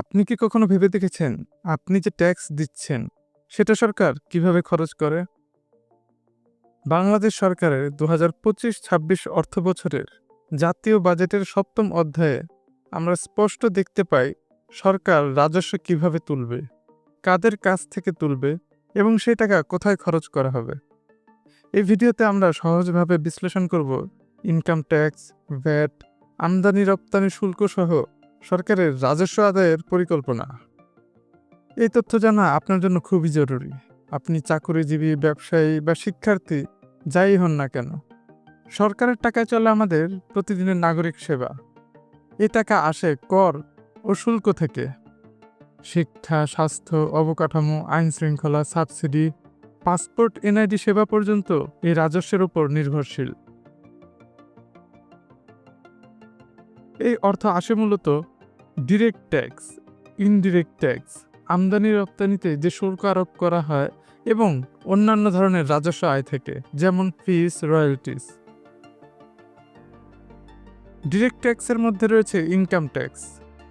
আপনি কি কখনো ভেবে দেখেছেন আপনি যে ট্যাক্স দিচ্ছেন, সেটা সরকার কীভাবে খরচ করে? বাংলাদেশ সরকারের দু হাজার পঁচিশ ছাব্বিশ অর্থ বছরের জাতীয় বাজেটের সপ্তম অধ্যায়ে আমরা স্পষ্ট দেখতে পাই সরকার রাজস্ব কীভাবে তুলবে, কাদের কাছ থেকে তুলবে এবং সেই টাকা কোথায় খরচ করা হবে। এই ভিডিওতে আমরা সহজভাবে বিশ্লেষণ করব ইনকাম ট্যাক্স, ভ্যাট আমদানি রপ্তানি শুল্ক সহ সরকারের রাজস্ব আদায়ের পরিকল্পনা। এই তথ্য জানা আপনার জন্য খুবই জরুরি। আপনি চাকুরিজীবী, ব্যবসায়ী বা শিক্ষার্থী, যাই হন না কেন, সরকারের টাকায় চলে আমাদের প্রতিদিনের নাগরিক সেবা। এ টাকা আসে কর ও শুল্ক থেকে। শিক্ষা, স্বাস্থ্য, অবকাঠামো আইন শৃঙ্খলা সাবসিডি, পাসপোর্ট, এনআইডি সেবা পর্যন্ত এই রাজস্বের উপর নির্ভরশীল। এই অর্থ আসে মূলত ডিরেক্ট ট্যাক্স ইনডিরেক্ট ট্যাক্স আমদানি রপ্তানিতে যে শুল্ক আরোপ করা হয় এবং অন্যান্য ধরনের রাজস্ব আয় থেকে, যেমন ফিস রয়্যালটিস ডিরেক্ট ট্যাক্সের মধ্যে রয়েছে ইনকাম ট্যাক্স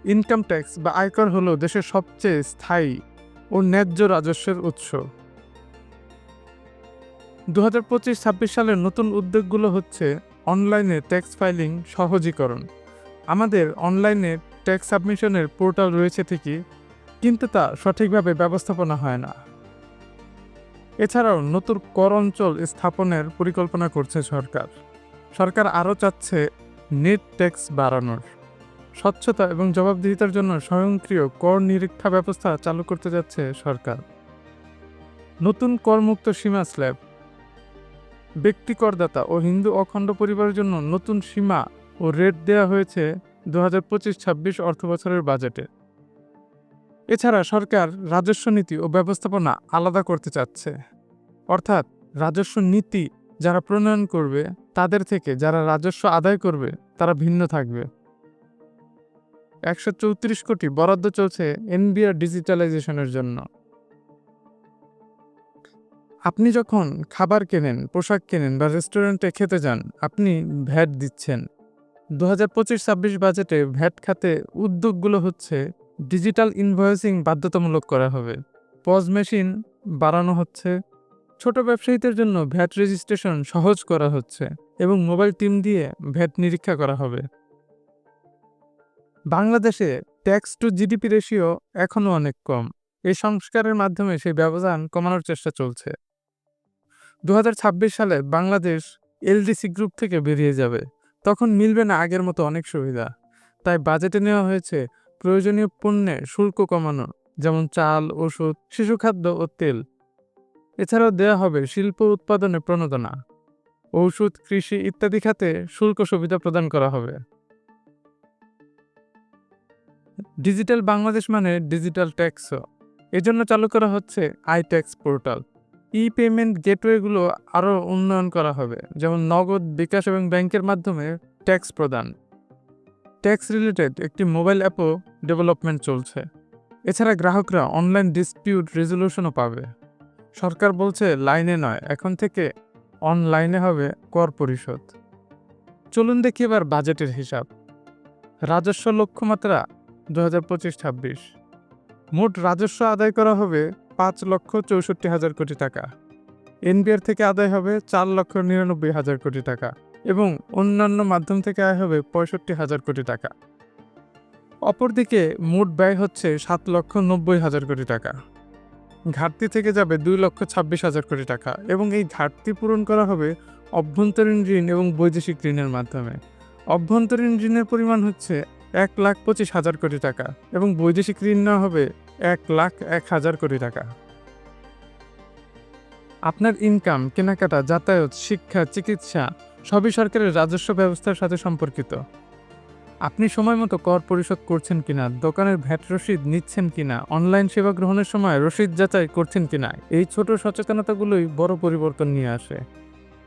ইনকাম ট্যাক্স বা আয়কর হলো দেশের সবচেয়ে স্থায়ী ও ন্যায্য রাজস্বের উৎস। দু হাজার পঁচিশ ছাব্বিশ সালের নতুন উদ্যোগগুলো হচ্ছে অনলাইনে ট্যাক্স ফাইলিং সহজীকরণ। আমাদের অনলাইনে ট্যাক্স সাবমিশনের পোর্টাল রয়েছে ঠিকই, কিন্তু তা সঠিকভাবে ব্যবস্থাপনা হয় না। এছাড়াও নতুন কর অঞ্চল স্থাপনের পরিকল্পনা করছে সরকার। সরকার আরও চাচ্ছে নেট ট্যাক্স বাড়ানোর। স্বচ্ছতা এবং জবাবদিহিতার জন্য স্বয়ংক্রিয় কর নিরীক্ষা ব্যবস্থা চালু করতে যাচ্ছে সরকার। নতুন করমুক্ত সীমা স্ল্যাব। ব্যক্তি করদাতা ও হিন্দু অখণ্ড পরিবারের জন্য নতুন সীমা ও রেট দেওয়া হয়েছে দু হাজার পঁচিশ ছাব্বিশ অর্থবছরের বাজেটে এছাড়া সরকার রাজস্ব নীতি ও ব্যবস্থাপনা আলাদা করতে চাচ্ছে। অর্থাৎ রাজস্ব নীতি যারা প্রণয়ন করবে, তাদের থেকে যারা রাজস্ব আদায় করবে, তারা ভিন্ন থাকবে। একশো চৌত্রিশ কোটি বরাদ্দ চলছে এনবিআর ডিজিটালাইজেশনের জন্য। আপনি যখন খাবার কেনেন, পোশাক কেনেন বা রেস্টুরেন্টে খেতে যান, আপনি ভ্যাট দিচ্ছেন। দু হাজার পঁচিশ ছাব্বিশ বাজেটে ভ্যাট খাতে উদ্যোগগুলো হচ্ছে ডিজিটাল ইনভয়েসিং বাধ্যতামূলক করা হবে। পজ মেশিন বাড়ানো হচ্ছে। ছোট ব্যবসায়ীদের জন্য ভ্যাট রেজিস্ট্রেশন সহজ করা হচ্ছে এবং মোবাইল টিম দিয়ে ভ্যাট নিরীক্ষা করা হবে। বাংলাদেশে ট্যাক্স টু জিডিপি রেশিও এখনও অনেক কম। এই সংস্কারের মাধ্যমে সেই ব্যবধান কমানোর চেষ্টা চলছে। দু হাজার ছাব্বিশ সালে বাংলাদেশ এলডিসি গ্রুপ থেকে বেরিয়ে যাবে। তখন মিলবে না আগের মতো অনেক সুবিধা। তাই বাজেটে নেওয়া হয়েছে প্রয়োজনীয় পণ্যে শুল্ক কমানো, যেমন চাল, ওষুধ শিশু খাদ্য ও তেল। এছাড়াও দেওয়া হবে শিল্প উৎপাদনে প্রণোদনা। ঔষধ, কৃষি ইত্যাদি খাতে শুল্ক সুবিধা প্রদান করা হবে। ডিজিটাল বাংলাদেশ মানে ডিজিটাল ট্যাক্সও। এজন্য চালু করা হচ্ছে I tax portal. E payment গেটওয়েগুলো আরও উন্নয়ন করা হবে, যেমন নগদ বিকাশ এবং ব্যাংকের মাধ্যমে ট্যাক্স প্রদান। ট্যাক্স রিলেটেড একটি মোবাইল অ্যাপও ডেভেলপমেন্ট চলছে। এছাড়া গ্রাহকরা অনলাইন ডিসপিউট রেজলিউশনও পাবে। সরকার বলছে লাইনে নয়, এখন থেকে অনলাইনে হবে কর পরিশোধ। চলুন দেখি এবার বাজেটের হিসাব। রাজস্ব লক্ষ্যমাত্রা দু হাজার পঁচিশ ছাব্বিশ। মোট রাজস্ব আদায় করা হবে পাঁচ লক্ষ চৌষট্টি হাজার কোটি টাকা। এনবিআর থেকে আদায় হবে চার লক্ষ নিরানব্বই হাজার কোটি টাকা এবং অন্যান্য মাধ্যম থেকে আয় হবে পঁয়ষট্টি হাজার কোটি টাকা। অপরদিকে মোট ব্যয় হচ্ছে সাত লক্ষ নব্বই হাজার কোটি টাকা। ঘাটতি থেকে যাবে দুই লক্ষ ছাব্বিশ হাজার কোটি টাকা এবং এই ঘাটতি পূরণ করা হবে অভ্যন্তরীণ ঋণ এবং বৈদেশিক ঋণের মাধ্যমে। অভ্যন্তরীণ ঋণের পরিমাণ হচ্ছে এক লাখ পঁচিশ হাজার কোটি টাকা এবং বৈদেশিক ঋণ নেওয়া হবে এক লাখ এক হাজার কোটি টাকা। আপনার ইনকাম কেনাকাটা, যাতায়াত, শিক্ষা, চিকিৎসা সবই সরকারের রাজস্ব ব্যবস্থার সাথে সম্পর্কিত। আপনি সময় মতো কর পরিশোধ করছেন কিনা, দোকানের ভ্যাট রসিদ নিচ্ছেন কিনা অনলাইন সেবা গ্রহণের সময় রসিদ যাচাই করছেন কিনা, এই ছোট সচেতনতাগুলোই বড় পরিবর্তন নিয়ে আসে।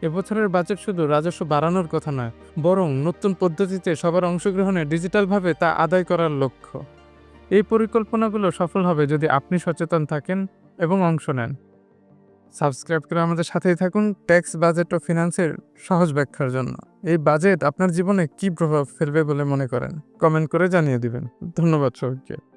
এবছরের বাজেট শুধু রাজস্ব বাড়ানোর কথা নয়, বরং নতুন পদ্ধতিতে সবার অংশগ্রহণে ডিজিটালভাবে তা আদায় করার লক্ষ্য। এই পরিকল্পনাগুলো সফল হবে যদি আপনি সচেতন থাকেন এবং অংশ নেন। সাবস্ক্রাইব করে আমাদের সাথেই থাকুন ট্যাক্স, বাজেট ও ফিনান্সের সহজ ব্যাখ্যার জন্য। এই বাজেট আপনার জীবনে কি প্রভাব ফেলবে বলে মনে করেন? কমেন্ট করে জানিয়ে দিবেন। ধন্যবাদ সবাইকে।